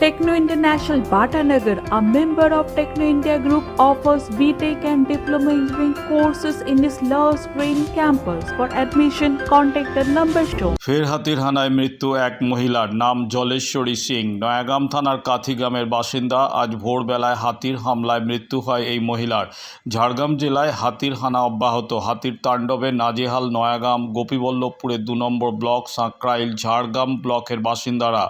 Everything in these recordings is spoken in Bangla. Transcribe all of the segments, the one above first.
Techno International Bhatanagar, a member of Techno India Group, offers BTEC and Diploma Engineering courses in its Love Green campus. For admission, contact the number shown. ফের হাতির হানায় মৃত্যু এক মহিলার নাম জলেশ্বরী সিং নয়াগাম থানার কাথি গ্রামের বাসিন্দা আজ ভোরবেলায় হাতির হামলায় মৃত্যু হয় এই মহিলার ঝাড়গ্রাম জেলায় হাতির হানা অব্যাহত হাতির তাণ্ডবে নাজেহাল নয়াগাম গোপীবল্লভপুরের দু নম্বর ব্লক সাঁকরাইল ঝাড়গ্রাম ব্লকের বাসিন্দারা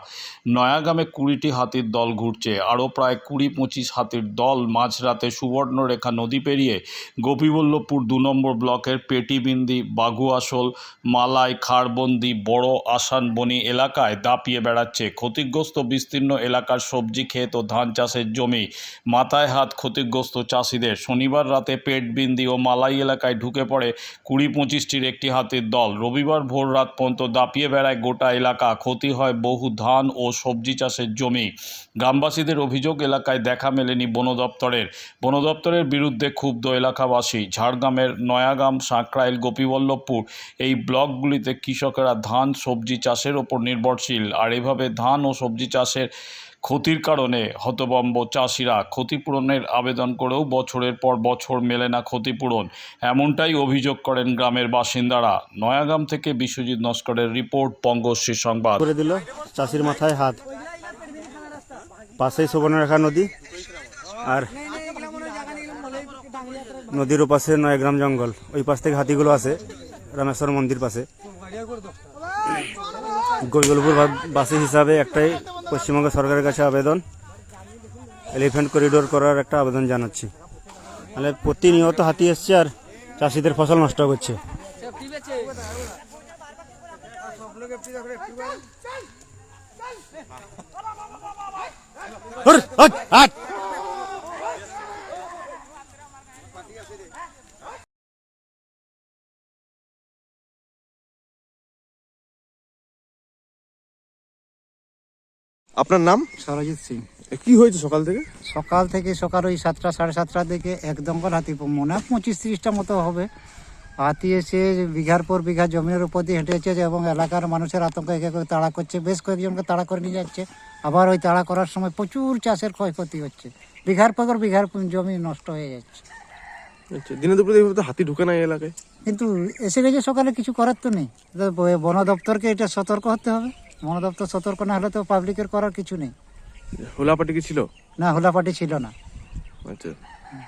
নয়াগামে কুড়িটি হাতির দল ঘুরছে। আরও প্রায় কুড়ি পঁচিশ হাতির দল মাঝরাতে সুবর্ণরেখা নদী পেরিয়ে গোপীবল্লভপুর দু নম্বর ব্লকের পেটিবিন্দি, বাগুয়াশোল, মালাই, খারবন্দি, বড় আসানবনি এলাকায় দাপিয়ে বেড়াচ্ছে। ক্ষতিগ্রস্ত বিস্তীর্ণ এলাকার সবজি, ক্ষেত ও ধান চাষের জমি মাথায় হাত ক্ষতিগ্রস্ত চাষিদের। শনিবার রাতে পেটবিন্দি ও মালাই এলাকায় ঢুকে পড়ে কুড়ি পঁচিশটির একটি হাতির দল। রবিবার ভোর রাত পর্যন্ত দাপিয়ে বেড়ায় গোটা এলাকা। ক্ষতি হয় বহু ধান ও সবজি চাষের জমি। গ্রামবাসীদের অভিযোগ, এলাকায় দেখা মেলেনি বন দপ্তরের। বন দপ্তরের বিরুদ্ধে ক্ষুব্ধ এলাকাবাসী। ঝাড়গ্রামের নয়াগাম সাঁকরাইল গোপীবল্লভপুর এই ব্লকগুলিতে কৃষকেরা ধান, সবজি চাষের ওপর নির্ভরশীল। আর এভাবে ধান ও সবজি চাষের ক্ষতির কারণে হতবম্ব চাষিরা ক্ষতিপূরণের আবেদন করেও বছরের পর বছর মেলে না ক্ষতিপূরণ। এমনটাই অভিযোগ করেন গ্রামের বাসিন্দারা। নয়াগাম থেকে বিশ্বজিৎ নস্করের রিপোর্ট, পঙ্গশ্রী সংবাদ। করে দিল চাষির মাথায় হাত। পাশেই সুবর্ণরেখা নদী আর নদীর ওপাশে নয়গ্রাম জঙ্গল। ওই পাশ থেকে হাতিগুলো আসে, রামেশ্বর মন্দির পাশে। গোবিলপুর বাসী হিসাবে একটাই পশ্চিমবঙ্গ সরকারের কাছে আবেদন। এলিফ্যান্ট করিডোর করার একটা আবেদন জানাচ্ছি। তাহলে প্রতিনিয়ত হাতি এসছে আর চাষিদের ফসল নষ্ট করছে। আপনার নাম? সরজিৎ সিং। কি হয়েছে সকাল থেকে? সকাল থেকে সকাল ওই সাতটা সাড়ে সাতটার দিকে এক দমকল হাতি মনে হয় পঁচিশ তিরিশটা মতো হবে। হাতি এসে বিঘার পর বিঘা জমির উপর দিয়ে হেঁটে হেঁটেছে এবং এলাকার মানুষের আতঙ্ক একে করে তাড়া করছে। বেশ কয়েকজনকে তাড়া করে নিয়ে যাচ্ছে। আবার ওই তাড়া করার সময় প্রচুর চাষের ক্ষয়ক্ষতি হচ্ছে। বিঘার পর বিঘার জমি নষ্ট হয়ে যাচ্ছে। আচ্ছা দিনে দুপুরে তো হাতি ঢুকে না এলাকায়? কিন্তু এসে গেছে সকালে কিছু করার তো নেই। বন দপ্তরকে এটা সতর্ক হতে হবে। বন দপ্তর সতর্ক না হলে তো পাবলিকের করার কিছু নেই। হোলাপাটি কি ছিল? না হোলাপাটি ছিল না। আচ্ছা।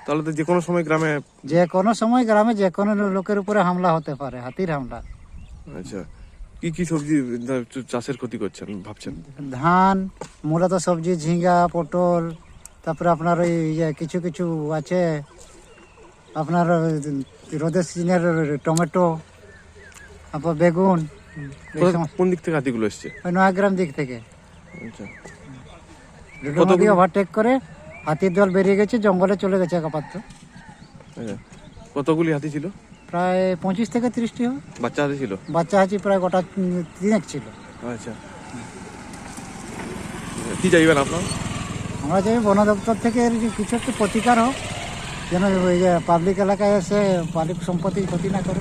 তাহলে তো যে কোনো সময় গ্রামে যে কোনো সময় গ্রামে যে কোনো লোকের উপরে হামলা হতে পারে হাতির হামলা। আচ্ছা কি কি সবজি চাষের ক্ষতি করছেন ভাবছেন? ধান মূলত সবজি ঝিঙ্গা পটল তারপরে আপনার ওই ইয়ে কিছু কিছু আছে আপনার রোদের সিজনের টমেটো তারপর বেগুন কোন দিক থেকে হাতিগুলো এসছে? ওই নয়াগ্রাম দিক থেকে। আচ্ছা। ওভারটেক করে হাতির দল বেরিয়ে গেছে জঙ্গলে চলে গেছে একাপাত্র কতগুলি হাতি ছিল? প্রায় পঁচিশ থেকে তিরিশটি হবে বাচ্চা হাতি ছিল? বাচ্চা হাতি প্রায় গোটা তিনেক ছিল। আচ্ছা। কি চাইবেন আপনার? আমরা চাই বন দপ্তর থেকে কিছু একটা প্রতিকার হোক যেন পাবলিক এলাকায় এসে পাবলিক সম্পত্তি ক্ষতি না করে